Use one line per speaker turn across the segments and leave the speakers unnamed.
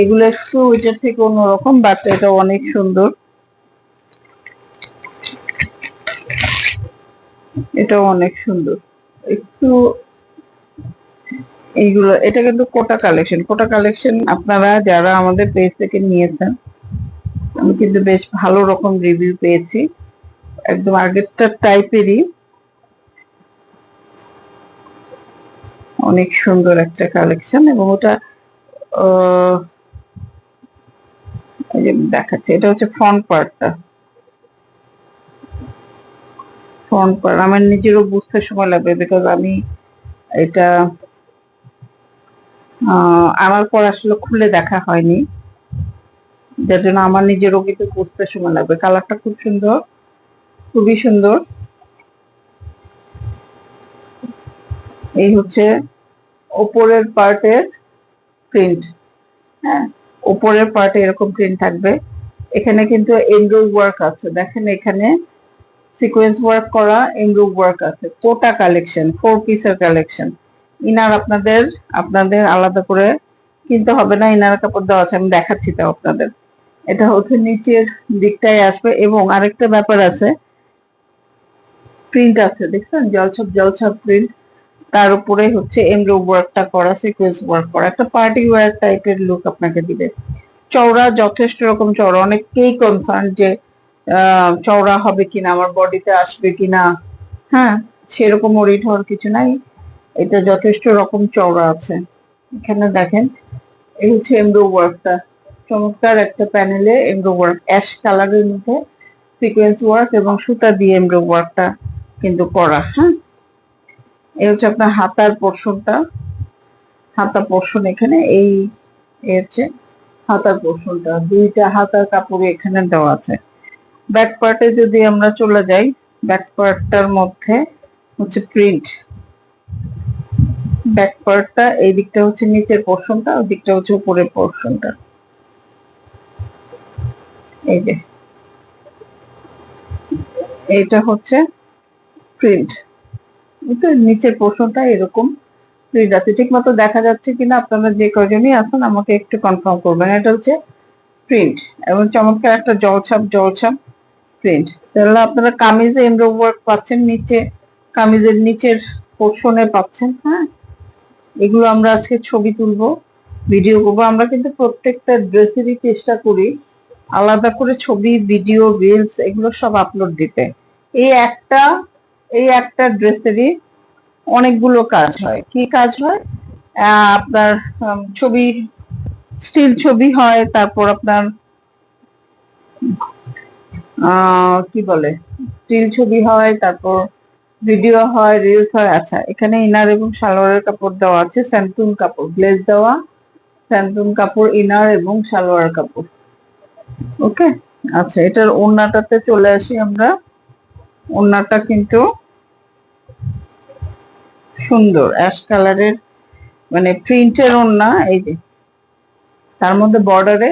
এগুলো একটু ওইটার থেকে অন্যরকম বাট এটা অনেক সুন্দর। এটা অনেক সুন্দর। একটু এইগুলো, এটা কিন্তু কোটা কালেকশন কোটা কালেকশন আপনারা যারা আমাদের পেজ থেকে নিয়েছেন, আমি কিন্তু বেশ ভালো রকম রিভিউ পেয়েছি। একদম আগেরটা টাইপেরই অনেক সুন্দর একটা কালেকশন এবং ওটা দেখাচ্ছে। এটা হচ্ছে ফ্রন্ট পার্টটা ফ্রন্ট পার্ট আমার নিজেরও বুঝতে সময় লাগবে বিকজ আমি এটা আমার পর আসলে খুলে দেখা হয়নি। যার জন্য আমার নিজেরও কিন্তু বুঝতে সময় লাগবে। কালারটা খুব সুন্দর। খুবই সুন্দর। এই হচ্ছে ওপরের পার্টের প্রিন্ট হ্যাঁ। ওপরের পার্টে এরকম প্রিন্ট থাকবে। এখানে কিন্তু এমব্রো ওয়ার্ক আছে। দেখেন এখানে সিকোয়েন্স ওয়ার্ক করা এমব্রো ওয়ার্ক আছে। কোটা কালেকশন ফোর পিসের কালেকশন ইনার আপনাদের আপনাদের আলাদা করে কিনতে হবে না, ইনার কাপড় দেওয়া আছে। আমি দেখাচ্ছি তাও আপনাদের। এটা হচ্ছে নিচের দিকটায় আসবে এবং আরেকটা ব্যাপার আছে। প্রিন্ট আছে, দেখছেন? জলছপ জলছপ প্রিন্ট তার উপরে হচ্ছে এমব্রো ওয়ার্কটা করা সিকোয়েন্স ওয়ার্ক করা, একটা পার্টি ওয়ার টাইপের লুক আপনাকে দিবে। চওড়া যথেষ্ট রকম চওড়া অনেকেই কনসার্ন যে চওড়া হবে কিনা, আমার বডিতে আসবে কিনা। হ্যাঁ সেরকম ওরিট হওয়ার কিছু নাই। এটা যথেষ্ট রকম চওড়া আছে। এখানে দেখেন, এই হচ্ছে এমব্রো ওয়ার্কটা চমৎকার একটা প্যানেলে এমব্রো ওয়ার্ক অ্যাশ কালারের মধ্যে সিকোয়েন্স ওয়ার্ক এবং সুতা দিয়ে এমব্রো ওয়ার্কটা কিন্তু করা হ্যাঁ। এই হচ্ছে আপনার হাতার পোর্শনটা হাতা পোর্শন এখানে, এই হচ্ছে হাতার পোর্শনটা দুইটা হাতার কাপড় এখানে দেওয়া আছে। ব্যাক পার্টে যদি আমরা চলে যাই ব্যাক পার্টটার মধ্যে হচ্ছে প্রিন্ট ব্যাক পার্টটা এই দিকটা হচ্ছে নিচের পোর্শনটা ওই দিকটা হচ্ছে উপরের পোর্শনটা এই যে। এটা হচ্ছে প্রিন্ট তো নিচের পোর্শনটা এরকম। আছে ঠিক মতো দেখা যাচ্ছে কিনা? আপনারা যে কজনই আছেন, আমাকে একটু কনফার্ম করবেন। এটা হচ্ছে প্রিন্ট এবং চমৎকার একটা জলছাপ জলছাপ প্রিন্ট তাহলে আপনারা কামিজে এমব্রো ওয়ার্ক পাচ্ছেন, নিচে, কামিজের নিচের পোর্শনে পাচ্ছেন হ্যাঁ? এগুলো আমরা আজকে ছবি তুলবো ভিডিও করব। আমরা কিন্তু প্রত্যেকটা ড্রেসেরই চেষ্টা করি আলাদা করে ছবি ভিডিও রিলস এগুলো সব আপলোড দিতে। এই একটা এই একটা ড্রেসেরই অনেকগুলো কাজ হয়। কি কাজ হয়? আপনার ছবি, স্টিল ছবি হয়, তারপর আপনার কি বলে? স্টিল ছবি হয়, তারপর ভিডিও হয় রিলস হয়। আচ্ছা এখানে ইনার এবং সালোয়ারের কাপড় দেওয়া আছে স্যান্টুন কাপড় গ্লেজ দেওয়া স্যান্টুন কাপড় ইনার এবং সালোয়ার কাপড়। ওকে আচ্ছা এটার ওড়নাটাতে চলে আসি আমরা। ওড়নাটা কিন্তু সুন্দর অ্যাশ কালারের মানে প্রিন্টের ওড়না, এই যে। তার মধ্যে বর্ডারে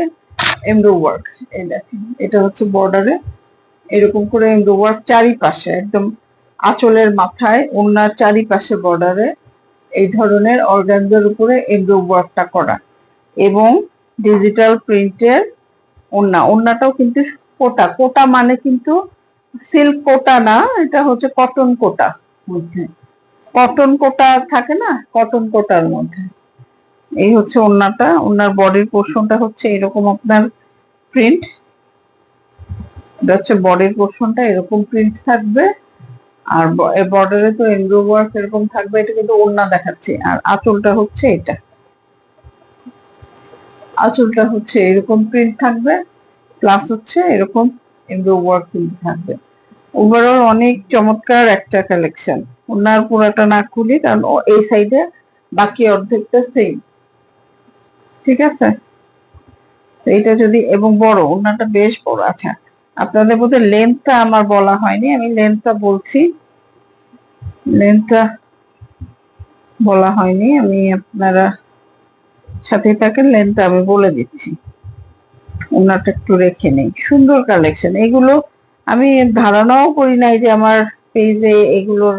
এমব্রো ওয়ার্ক এই দেখেন, এটা হচ্ছে বর্ডারে এরকম করে এমব্রো ওয়ার্ক চারিপাশে, একদম আঁচলের মাথায়, ওড়নার চারিপাশে বর্ডারে এই ধরনের অর্গানজার উপরে এমব্রো ওয়ার্কটা করা। এবং ডিজিটাল প্রিন্টের ওড়না, ওড়নাটাও কিন্তু কোটা কোটা মানে কিন্তু সিল্ক কোটা না, এটা হচ্ছে কটন কোটা মধ্যে। কটন কোটা থাকে না, কটন কোটার মধ্যে। এই হচ্ছে ওড়নাটা ওনার বডির পোর্শনটা হচ্ছে এরকম আপনার প্রিন্ট এটা হচ্ছে বডির পোর্শনটা, এরকম প্রিন্ট থাকবে। আর বর্ডারে তো এমব্রো ওয়ার্ক এরকম থাকবে, এটা কিন্তু ওড়না দেখাচ্ছে। আর আঁচলটা হচ্ছে এটা। আঁচলটা হচ্ছে এরকম প্রিন্ট থাকবে প্লাস হচ্ছে এরকম কিন্তু থাকবে ওভারঅল অনেক চমৎকার একটা কালেকশন ওনার পুরাটা না খুলি, কারণ এই সাইডে বাকি অর্ধেকটা সেম ঠিক আছে? এটা যদি, এবং বড় ওনাটা বেশ বড়। আচ্ছা আপনাদের মধ্যে লেন্থটা আমার বলা হয়নি, আমি লেন্থটা বলছি। লেন্থটা বলা হয়নি, আমি আপনারা সাথে থাকেন লেন্থটা আমি বলে দিচ্ছি। ওনাটা একটু রেখে নেই। সুন্দর কালেকশন এগুলো আমি ধারণাও করি নাই যে আমার পেজে এগুলোর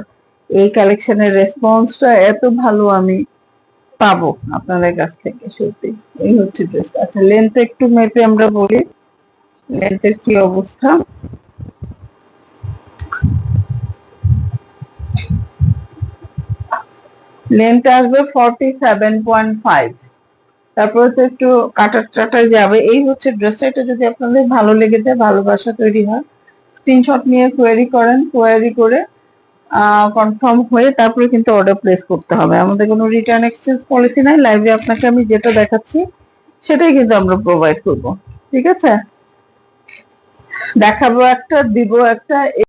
এই কালেকশনের রেসপন্সটা এত ভালো আমি পাবো আপনাদের কাছ থেকে, সত্যি। এই হচ্ছে ড্রেসটা আচ্ছা লেন্থ একটু মেপে আমরা বলি। লেন্থের কি অবস্থা? লেন্থ আসবে ফর্টি সেভেন পয়েন্ট ফাইভ তারপরে তো একটু কাটার টাটার যাবে। এই হচ্ছে ড্রেসটা এটা যদি আপনাদের ভালো লেগে যায় ভালোবাসা তৈরি হয় স্ক্রিনশট নিয়ে কোয়ারি করেন কোয়ারি করে কনফার্ম হয়ে তারপরে কিন্তু অর্ডার প্লেস করতে হবে। আমাদের কোনো রিটার্ন এক্সচেঞ্জ পলিসি নাই লাইভে আপনাকে আমি যেটা দেখাচ্ছি, সেটাই কিন্তু আমরা প্রোভাইড করব। ঠিক আছে? দেখাবো একটা, দিব একটা